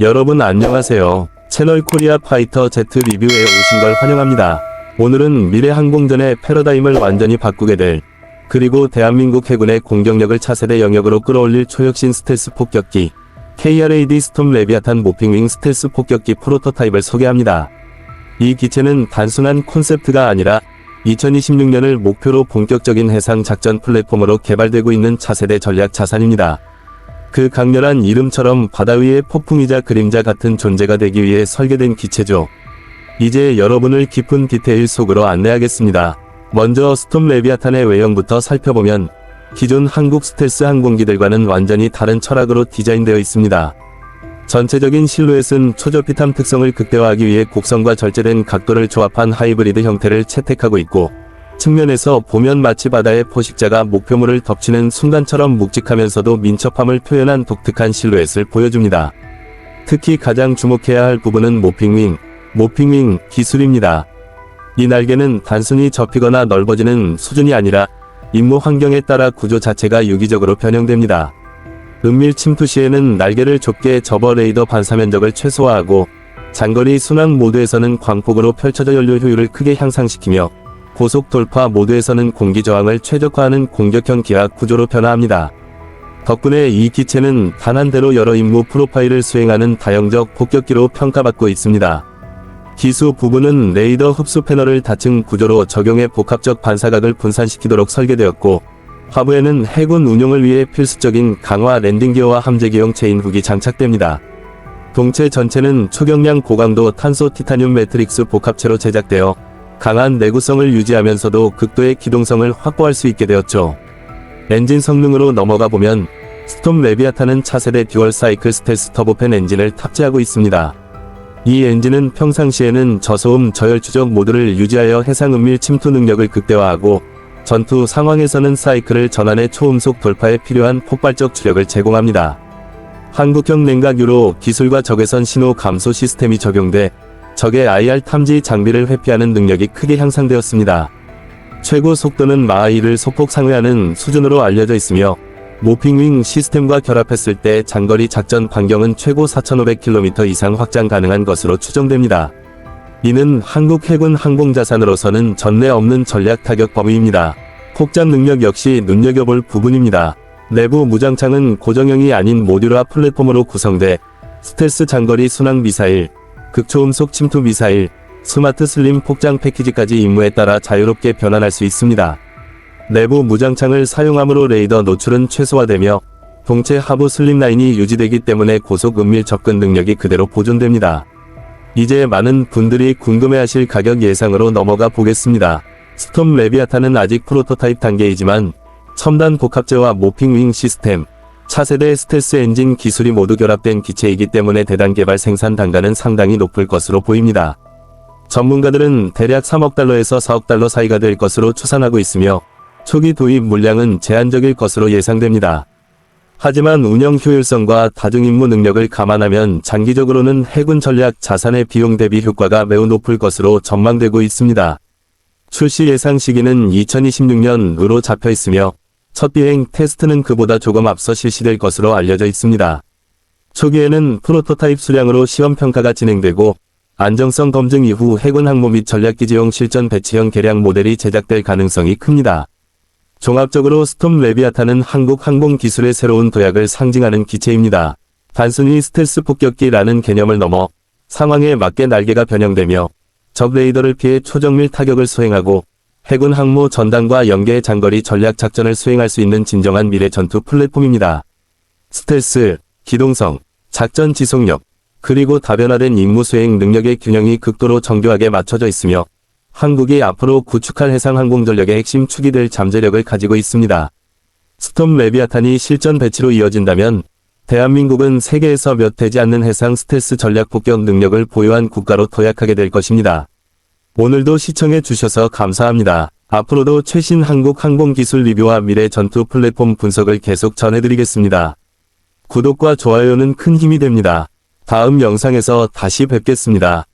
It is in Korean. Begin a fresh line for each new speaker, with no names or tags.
여러분 안녕하세요. 채널 코리아 파이터 Z 리뷰에 오신 걸 환영합니다. 오늘은 미래 항공전의 패러다임을 완전히 바꾸게 될 그리고 대한민국 해군의 공격력을 차세대 영역으로 끌어올릴 초혁신 스텔스 폭격기 KRAD 스톰 레비아탄 모핑윙 스텔스 폭격기 프로토타입을 소개합니다. 이 기체는 단순한 콘셉트가 아니라 2026년을 목표로 본격적인 해상 작전 플랫폼으로 개발되고 있는 차세대 전략 자산입니다. 그 강렬한 이름처럼 바다 위의 폭풍이자 그림자 같은 존재가 되기 위해 설계된 기체죠. 이제 여러분을 깊은 디테일 속으로 안내하겠습니다. 먼저 스톰 레비아탄의 외형부터 살펴보면 기존 한국 스텔스 항공기들과는 완전히 다른 철학으로 디자인되어 있습니다. 전체적인 실루엣은 초저피탐 특성을 극대화하기 위해 곡선과 절제된 각도를 조합한 하이브리드 형태를 채택하고 있고 측면에서 보면 마치 바다의 포식자가 목표물을 덮치는 순간처럼 묵직하면서도 민첩함을 표현한 독특한 실루엣을 보여줍니다. 특히 가장 주목해야 할 부분은 모핑윙, 모핑윙 기술입니다. 이 날개는 단순히 접히거나 넓어지는 수준이 아니라 임무 환경에 따라 구조 자체가 유기적으로 변형됩니다. 은밀 침투 시에는 날개를 좁게 접어 레이더 반사 면적을 최소화하고 장거리 순항 모드에서는 광폭으로 펼쳐져 연료 효율을 크게 향상시키며 고속 돌파 모드에서는 공기 저항을 최적화하는 공격형 기압 구조로 변화합니다. 덕분에 이 기체는 단 한 대로 여러 임무 프로파일을 수행하는 다형적 폭격기로 평가받고 있습니다. 기수 부분은 레이더 흡수 패널을 다층 구조로 적용해 복합적 반사각을 분산시키도록 설계되었고 하부에는 해군 운용을 위해 필수적인 강화 랜딩 기어와 함재 기용 체인 훅이 장착됩니다. 동체 전체는 초경량 고강도 탄소 티타늄 매트릭스 복합체로 제작되어 강한 내구성을 유지하면서도 극도의 기동성을 확보할 수 있게 되었죠. 엔진 성능으로 넘어가 보면 스톰 레비아탄은 차세대 듀얼 사이클 스텔스 터보팬 엔진을 탑재하고 있습니다. 이 엔진은 평상시에는 저소음 저열 추적 모드를 유지하여 해상 은밀 침투 능력을 극대화하고 전투 상황에서는 사이클을 전환해 초음속 돌파에 필요한 폭발적 추력을 제공합니다. 한국형 냉각유로 기술과 적외선 신호 감소 시스템이 적용돼 적의 IR 탐지 장비를 회피하는 능력이 크게 향상되었습니다. 최고 속도는 마하 1을 소폭 상회하는 수준으로 알려져 있으며 모핑윙 시스템과 결합했을 때 장거리 작전 반경은 최고 4,500km 이상 확장 가능한 것으로 추정됩니다. 이는 한국 해군 항공자산으로서는 전례 없는 전략 타격 범위입니다. 폭장 능력 역시 눈여겨볼 부분입니다. 내부 무장창은 고정형이 아닌 모듈화 플랫폼으로 구성돼 스텔스 장거리 순항 미사일, 극초음속 침투 미사일, 스마트 슬림 폭장 패키지까지 임무에 따라 자유롭게 변환할 수 있습니다. 내부 무장창을 사용함으로 레이더 노출은 최소화되며 동체 하부 슬림 라인이 유지되기 때문에 고속 은밀 접근 능력이 그대로 보존됩니다. 이제 많은 분들이 궁금해하실 가격 예상으로 넘어가 보겠습니다. 스톰 레비아탄은 아직 프로토타입 단계이지만 첨단 복합제와 모핑 윙 시스템, 차세대 스텔스 엔진 기술이 모두 결합된 기체이기 때문에 대단 개발 생산 단가는 상당히 높을 것으로 보입니다. 전문가들은 대략 3억 달러에서 4억 달러 사이가 될 것으로 추산하고 있으며 초기 도입 물량은 제한적일 것으로 예상됩니다. 하지만 운영 효율성과 다중 임무 능력을 감안하면 장기적으로는 해군 전략 자산의 비용 대비 효과가 매우 높을 것으로 전망되고 있습니다. 출시 예상 시기는 2026년으로 잡혀 있으며 첫 비행 테스트는 그보다 조금 앞서 실시될 것으로 알려져 있습니다. 초기에는 프로토타입 수량으로 시험 평가가 진행되고 안정성 검증 이후 해군 항모 및 전략기지용 실전 배치형 개량 모델이 제작될 가능성이 큽니다. 종합적으로 스톰 레비아탄은 한국 항공 기술의 새로운 도약을 상징하는 기체입니다. 단순히 스텔스 폭격기라는 개념을 넘어 상황에 맞게 날개가 변형되며 적 레이더를 피해 초정밀 타격을 수행하고 해군 항모 전단과 연계 장거리 전략 작전을 수행할 수 있는 진정한 미래 전투 플랫폼입니다. 스텔스, 기동성, 작전 지속력, 그리고 다변화된 임무 수행 능력의 균형이 극도로 정교하게 맞춰져 있으며 한국이 앞으로 구축할 해상 항공 전력의 핵심 축이 될 잠재력을 가지고 있습니다. 스톰 레비아탄이 실전 배치로 이어진다면 대한민국은 세계에서 몇 되지 않는 해상 스텔스 전략 폭격 능력을 보유한 국가로 도약하게 될 것입니다. 오늘도 시청해 주셔서 감사합니다. 앞으로도 최신 한국 항공 기술 리뷰와 미래 전투 플랫폼 분석을 계속 전해드리겠습니다. 구독과 좋아요는 큰 힘이 됩니다. 다음 영상에서 다시 뵙겠습니다.